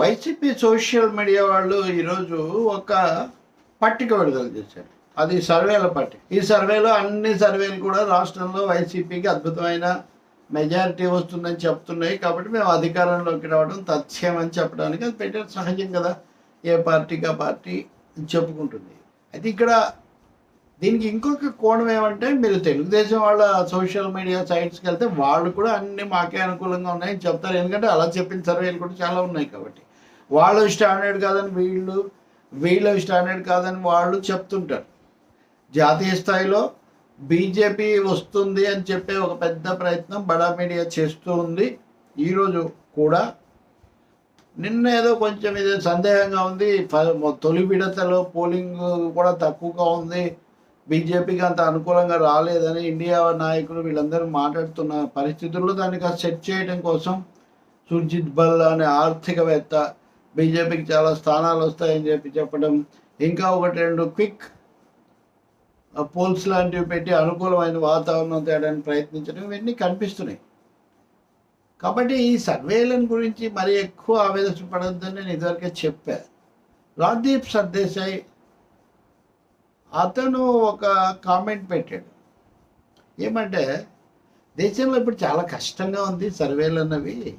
YCP social media వాళ్ళు ఈరోజు ఒక పట్టిక విడుదల చేశారు. అది సర్వేల పట్టిక. ఈ సర్వేలో అన్ని సర్వేలు కూడా రాష్ట్రంలో వైసీపీకి అద్భుతమైన మెజారిటీ వస్తుందని చెప్తున్నాయి. కాబట్టి మేము అధికారంలోకి రావడం తథ్యమని అని చెప్పడానికి అది పెట్టారు సహజం కదా. ఏ పార్టీకి ఆ పార్టీ చెప్పుకుంటుంది. అయితే ఇక్కడ దీనికి ఇంకొక కోణం ఏమంటే మీరు తెలుగుదేశం వాళ్ళ సోషల్ మీడియా సైట్స్కి వెళ్తే వాళ్ళు కూడా అన్ని మాకే అనుకూలంగా ఉన్నాయని చెప్తారు. ఎందుకంటే అలా చెప్పిన సర్వేలు కూడా చాలా ఉన్నాయి కాబట్టి. వాళ్ళు స్టాండర్డ్ కాదని వీళ్ళు వీళ్ళు స్టాండర్డ్ కాదని వాళ్ళు చెప్తుంటారు. జాతీయ స్థాయిలో బీజేపీ వస్తుంది అని చెప్పే ఒక పెద్ద ప్రయత్నం బడా మీడియా చేస్తూ ఉంది. ఈరోజు కూడా నిన్న ఏదో కొంచెం ఇది సందేహంగా ఉంది. తొలి విడతలో పోలింగ్ కూడా తక్కువగా ఉంది. బీజేపీకి అంత అనుకూలంగా రాలేదని ఇండియా నాయకులు వీళ్ళందరూ మాట్లాడుతున్న పరిస్థితుల్లో దాన్ని సెట్ చేయడం కోసం సుర్జిత్ బల్ అనే ఆర్థికవేత్త బీజేపీకి చాలా స్థానాలు వస్తాయని చెప్పి చెప్పడం ఇంకా ఒకటి రెండు క్విక్ పోల్స్ లాంటివి పెట్టి అనుకూలమైన వాతావరణం తేడానికి ప్రయత్నించడం ఇవన్నీ కనిపిస్తున్నాయి. కాబట్టి ఈ సర్వేలను గురించి మరి ఎక్కువ ఆవేదన పడొద్దని నేను ఇదివరకే చెప్పా. రాజ్దీప్ సర్దేశాయ్ అతను ఒక కామెంట్ పెట్టాడు. ఏమంటే దేశంలో ఇప్పుడు చాలా కష్టంగా ఉంది సర్వేలు అన్నవి.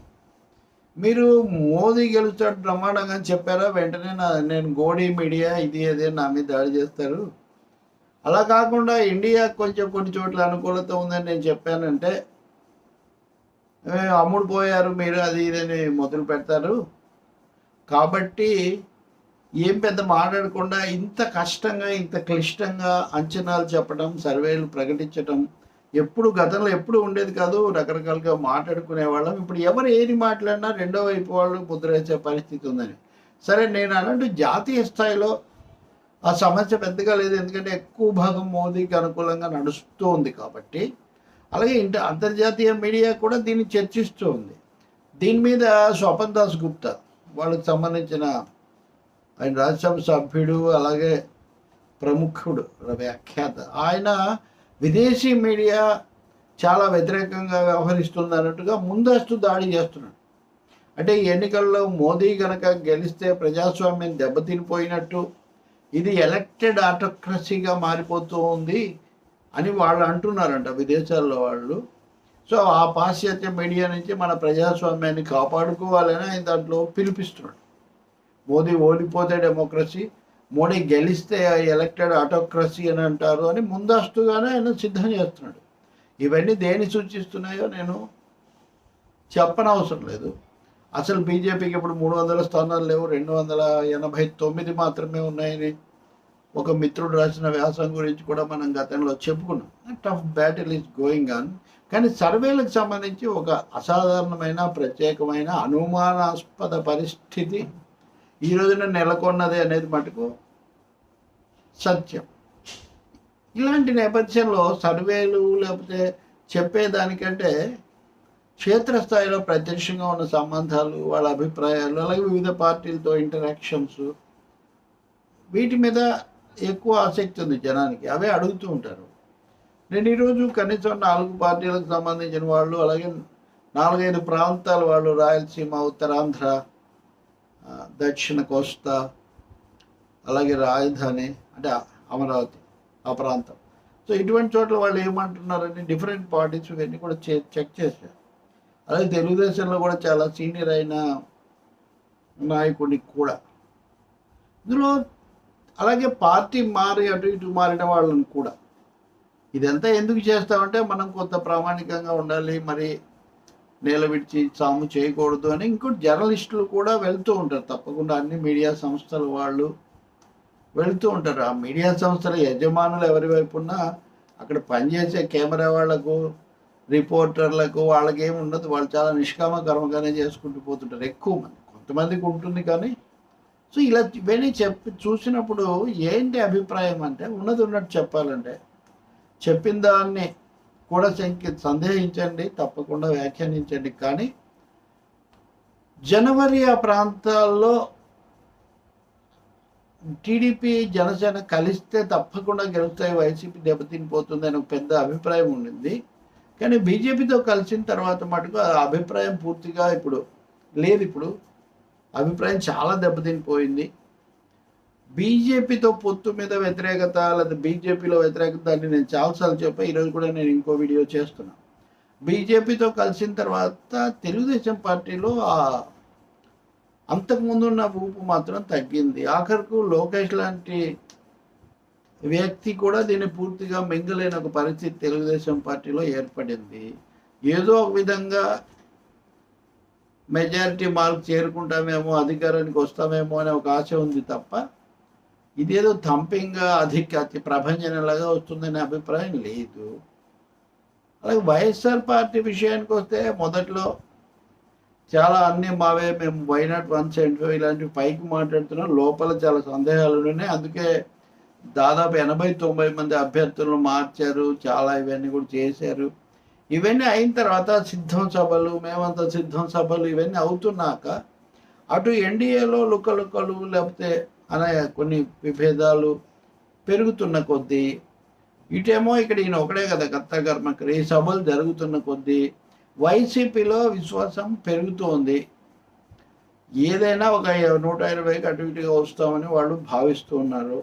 మీరు మోదీ గెలుస్తాడు బ్రహ్మాండంగా అని చెప్పారా? వెంటనే నా నేను గోడీ మీడియా ఇది అదే నా మీద దాడి చేస్తారు. అలా కాకుండా ఇండియా కొంచెం కొన్ని చోట్ల అనుకూలత ఉందని నేను చెప్పానంటే అమ్ముడు పోయారు మీరు అది ఇదని మొదలు పెడతారు. కాబట్టి ఏం పెద్ద మాట్లాడకుండా ఇంత కష్టంగా ఇంత క్లిష్టంగా అంచనాలు చెప్పడం సర్వేలు ప్రకటించడం ఎప్పుడు గతంలో ఎప్పుడు ఉండేది కాదు రకరకాలుగా మాట్లాడుకునే వాళ్ళం. ఇప్పుడు ఎవరు ఏది మాట్లాడినా రెండో వైపు వాళ్ళు ముద్రేసే పరిస్థితి ఉందని. సరే నేను అన్నట్టు జాతీయ స్థాయిలో ఆ సమస్య పెద్దగా లేదు. ఎందుకంటే ఎక్కువ భాగం మోదీకి అనుకూలంగా నడుస్తూ ఉంది కాబట్టి. అలాగే ఇంట అంతర్జాతీయ మీడియా కూడా దీన్ని చర్చిస్తూ ఉంది. దీని మీద స్వపన్ దాస్ గుప్తా వాళ్ళకి సంబంధించిన ఆయన రాజ్యసభ సభ్యుడు అలాగే ప్రముఖుడు వ్యాఖ్యాత. ఆయన విదేశీ మీడియా చాలా వ్యతిరేకంగా వ్యవహరిస్తుంది అన్నట్టుగా ముందస్తు దాడి చేస్తున్నాడు. అంటే ఈ ఎన్నికల్లో మోదీ గనక గెలిస్తే ప్రజాస్వామ్యం దెబ్బతినిపోయినట్టు ఇది ఎలక్టెడ్ ఆటోక్రసీగా మారిపోతూ ఉంది అని వాళ్ళు అంటున్నారంట విదేశాల్లో వాళ్ళు. సో ఆ పాశ్చాత్య మీడియా నుంచి మన ప్రజాస్వామ్యాన్ని కాపాడుకోవాలని ఆయన దాంట్లో పిలిపిస్తున్నాడు. మోదీ ఓడిపోతే డెమోక్రసీ మోడీ గెలిస్తే ఎలక్టెడ్ ఆటోక్రసీ అని అంటారు అని ముందస్తుగానే ఆయన సిద్ధం చేస్తున్నాడు. ఇవన్నీ దేని సూచిస్తున్నాయో నేను చెప్పనవసరం లేదు. అసలు బీజేపీకి ఇప్పుడు మూడు వందల స్థానాలు లేవు రెండు వందల ఎనభై తొమ్మిది మాత్రమే ఉన్నాయని ఒక మిత్రుడు రాసిన వ్యాసం గురించి కూడా మనం గతంలో చెప్పుకున్నాం. Tough battle is going on కానీ సర్వేలకు సంబంధించి ఒక అసాధారణమైన ప్రత్యేకమైన అనుమానాస్పద పరిస్థితి ఈ రోజున నెలకొన్నది అనేది మటుకు సత్యం. ఇలాంటి నేపథ్యంలో సర్వేలు లేకపోతే చెప్పేదానికంటే క్షేత్రస్థాయిలో ప్రత్యక్షంగా ఉన్న సంబంధాలు వాళ్ళ అభిప్రాయాలు అలాగే వివిధ పార్టీలతో ఇంటరాక్షన్స్ వీటి మీద ఎక్కువ ఆసక్తి ఉంది జనానికి. అవే అడుగుతూ ఉంటారు. నేను ఈరోజు కనీసం నాలుగు పార్టీలకు సంబంధించిన వాళ్ళు అలాగే నాలుగైదు ప్రాంతాల వాళ్ళు రాయలసీమ ఉత్తరాంధ్ర దక్షిణ కోస్తా అలాగే రాజధాని అంటే అమరావతి ఆ ప్రాంతం. సో ఇటువంటి చోట్ల వాళ్ళు ఏమంటున్నారని డిఫరెంట్ పార్టీస్ ఇవన్నీ కూడా చె- చెక్ చేశారు. అలాగే తెలుగుదేశంలో కూడా చాలా సీనియర్ అయిన నాయకుడికి కూడా. ఇందులో అలాగే పార్టీ మారి అటు ఇటు మారిన వాళ్ళని కూడా. ఇదంతా ఎందుకు చేస్తామంటే మనం కొంత ప్రామాణికంగా ఉండాలి మరి నిలబెట్టి తాము చేయకూడదు అని ఇంకోటి జర్నలిస్టులు కూడా వెళ్తూ ఉంటారు. తప్పకుండా అన్ని మీడియా సంస్థల వాళ్ళు వెళ్తూ ఉంటారు. ఆ మీడియా సంస్థల యజమానులు ఎవరి వైపు ఉన్నా అక్కడ పనిచేసే కెమెరా వాళ్ళకు రిపోర్టర్లకు వాళ్ళకి ఏమి ఉండదు. వాళ్ళు చాలా నిష్కామ కర్మగానే చేసుకుంటూ పోతుంటారు. ఎక్కువ మంది కొంతమందికి ఉంటుంది కానీ. సో ఇలా ఇవన్నీ చెప్పి చూసినప్పుడు ఏంటి అభిప్రాయం అంటే ఉన్నది ఉన్నట్టు చెప్పాలంటే చెప్పిన దాన్ని కూడా సంఖ్య సందేహించండి తప్పకుండా వ్యాఖ్యానించండి. కానీ జనవరి ఆ ప్రాంతాల్లో టీడీపీ జనసేన కలిస్తే తప్పకుండా గెలుస్తాయి వైసీపీ దెబ్బతినిపోతుంది అని ఒక పెద్ద అభిప్రాయం ఉండింది. కానీ బీజేపీతో కలిసిన తర్వాత మటుకు ఆ అభిప్రాయం పూర్తిగా ఇప్పుడు లేదు ఇప్పుడు అభిప్రాయం చాలా దెబ్బతినిపోయింది. బీజేపీతో పొత్తు మీద వ్యతిరేకత లేదా బీజేపీలో వ్యతిరేకత అని నేను చాలాసార్లు చెప్పా ఈరోజు కూడా నేను ఇంకో వీడియో చేస్తున్నా. బీజేపీతో కలిసిన తర్వాత తెలుగుదేశం పార్టీలో అంతకుముందు ఉన్న ఊపు మాత్రం తగ్గింది. ఆఖరుకు లోకేష్ లాంటి వ్యక్తి కూడా దీన్ని పూర్తిగా మింగలేని ఒక పరిస్థితి తెలుగుదేశం పార్టీలో ఏర్పడింది. ఏదో ఒక విధంగా మెజారిటీ మార్క్ చేరుకుంటామేమో అధికారానికి వస్తామేమో అనే ఒక ఆశ ఉంది తప్ప ఇదేదో థంపింగ్ అధిక ప్రభంజనలాగా వస్తుందనే అభిప్రాయం లేదు. అలాగే వైఎస్ఆర్ పార్టీ విషయానికి వస్తే మొదట్లో చాలా అన్ని మావే మేము వైనాట్ వన్ సెవెంటీ ఫైవ్ ఇలాంటివి పైకి మాట్లాడుతున్నాం. లోపల చాలా సందేహాలు ఉన్నాయి. అందుకే దాదాపు ఎనభై తొంభై మంది అభ్యర్థులను మార్చారు. చాలా ఇవన్నీ కూడా చేశారు. ఇవన్నీ అయిన తర్వాత సిద్ధం సభలు మేమంతా సిద్ధం సభలు ఇవన్నీ అవుతున్నాక అటు ఎన్డీఏలో లుక్కలుక్కలు లేకపోతే అనే కొన్ని విభేదాలు పెరుగుతున్న కొద్దీ ఇటేమో ఇక్కడ ఈయన ఒకడే కదా కర్త ఈ సభలు జరుగుతున్న కొద్దీ వైసీపీలో విశ్వాసం పెరుగుతోంది. ఏదైనా ఒక నూట ఇరవైకి అటు ఇటుగా వస్తామని వాళ్ళు భావిస్తూ ఉన్నారు.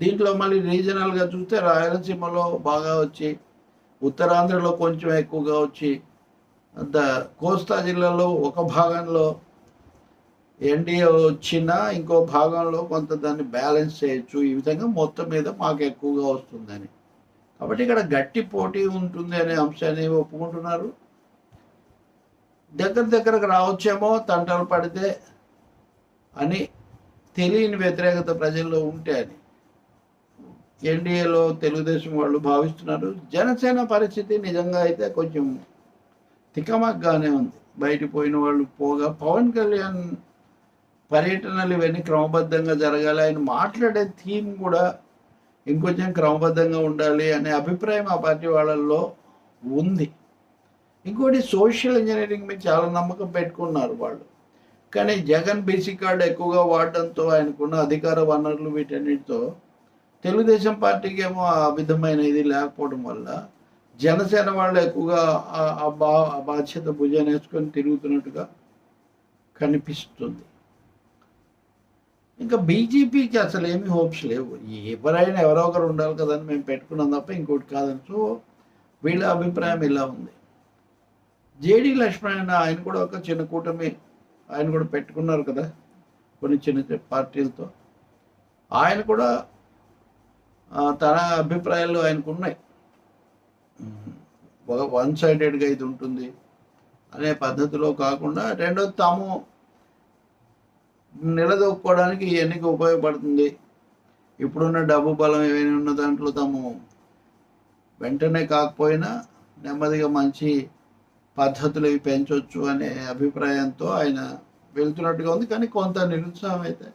దీంట్లో మళ్ళీ రీజనల్గా చూస్తే రాయలసీమలో బాగా వచ్చి ఉత్తరాంధ్రలో కొంచెం ఎక్కువగా వచ్చి ద కోస్తా జిల్లాలో ఒక భాగంలో ఎన్డీఏ వచ్చినా ఇంకో భాగంలో కొంత దాన్ని బ్యాలెన్స్ చేయొచ్చు. ఈ విధంగా మొత్తం మీద మాకు ఎక్కువగా వస్తుందని. కాబట్టి ఇక్కడ గట్టి పోటీ ఉంటుంది అనే అంశాన్ని ఒప్పుకుంటున్నారు. దగ్గర దగ్గరకు రావచ్చేమో తంటలు పడితే అని తెలియని వ్యతిరేకత ప్రజల్లో ఉంటే అని. ఎన్డీఏలో తెలుగుదేశం వాళ్ళు భావిస్తున్నారు. జనసేన పరిస్థితి నిజంగా అయితే కొంచెం తికమగ్గానే ఉంది. బయట పోయిన వాళ్ళు పోగా పవన్ కళ్యాణ్ పర్యటనలు ఇవన్నీ క్రమబద్ధంగా జరగాలి. ఆయన మాట్లాడే థీమ్ కూడా ఇంకొంచెం క్రమబద్ధంగా ఉండాలి అనే అభిప్రాయం ఆ పార్టీ వాళ్ళల్లో ఉంది. ఇంకోటి సోషల్ ఇంజనీరింగ్ మీద చాలా నమ్మకం పెట్టుకున్నారు వాళ్ళు. కానీ జగన్ బీసీ కార్డు ఎక్కువగా వాడడంతో ఆయనకున్న అధికార వనరులు వీటన్నిటితో తెలుగుదేశం పార్టీకి ఏమో ఆ విధమైన ఇది లేకపోవడం వల్ల జనసేన వాళ్ళు ఎక్కువగా ఆ- బా బాధ్యత భుజాన్ని వేసుకొని తిరుగుతున్నట్టుగా కనిపిస్తుంది. ఇంకా బీజేపీకి అసలు ఏమి హోప్స్ లేవు. ఎవరైనా ఎవరో ఒకరు ఉండాలి కదని మేము పెట్టుకున్నాం తప్ప ఇంకోటి కాదని. సో వీళ్ళ అభిప్రాయం ఇలా ఉంది. జేడి లక్ష్మణ ఆయన కూడా ఒక చిన్న కూటమి ఆయన కూడా పెట్టుకున్నారు కదా కొన్ని చిన్న చిన్న పార్టీలతో. ఆయన కూడా తన అభిప్రాయాలు ఆయనకు ఉన్నాయి. ఒక వన్ సైడెడ్గా ఇది ఉంటుంది అనే పద్ధతిలో కాకుండా రెండోది తాము నిలదొక్కుకోవడానికి ఈ ఎన్నిక ఉపయోగపడుతుంది. ఇప్పుడున్న డబ్బు బలం ఏమైనా ఉన్న దాంట్లో తాము వెంటనే కాకపోయినా నెమ్మదిగా మంచి పద్ధతులు ఇవి పెంచవచ్చు అనే అభిప్రాయంతో ఆయన వెళ్తున్నట్టుగా ఉంది. కానీ కొంత నిరుత్సాహం అయితే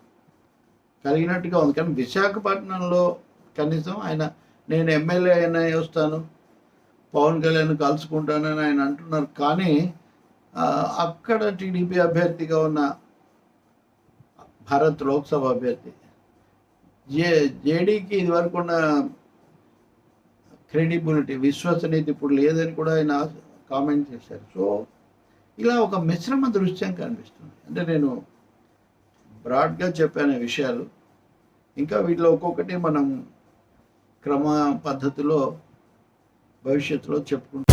కలిగినట్టుగా ఉంది. కానీ విశాఖపట్నంలో కనీసం ఆయన నేను ఎమ్మెల్యే అయినా వస్తాను పవన్ కళ్యాణ్ కలుసుకుంటానని ఆయన అంటున్నారు. కానీ అక్కడ టీడీపీ అభ్యర్థిగా ఉన్న భారత్ లోక్సభ అభ్యర్థి. జే జేడీకి ఇదివరకు ఉన్న క్రెడిబిలిటీ విశ్వసనీయత ఇప్పుడు లేదని కూడా ఆయన కామెంట్ చేశారు. సో ఇలా ఒక మిశ్రమ దృశ్యం కనిపిస్తుంది. అంటే నేను బ్రాడ్గా చెప్పాను విషయాలు. ఇంకా వీటిలో ఒక్కొక్కటి మనం క్రమ పద్ధతిలో భవిష్యత్తులో చెప్పుకుంటాం.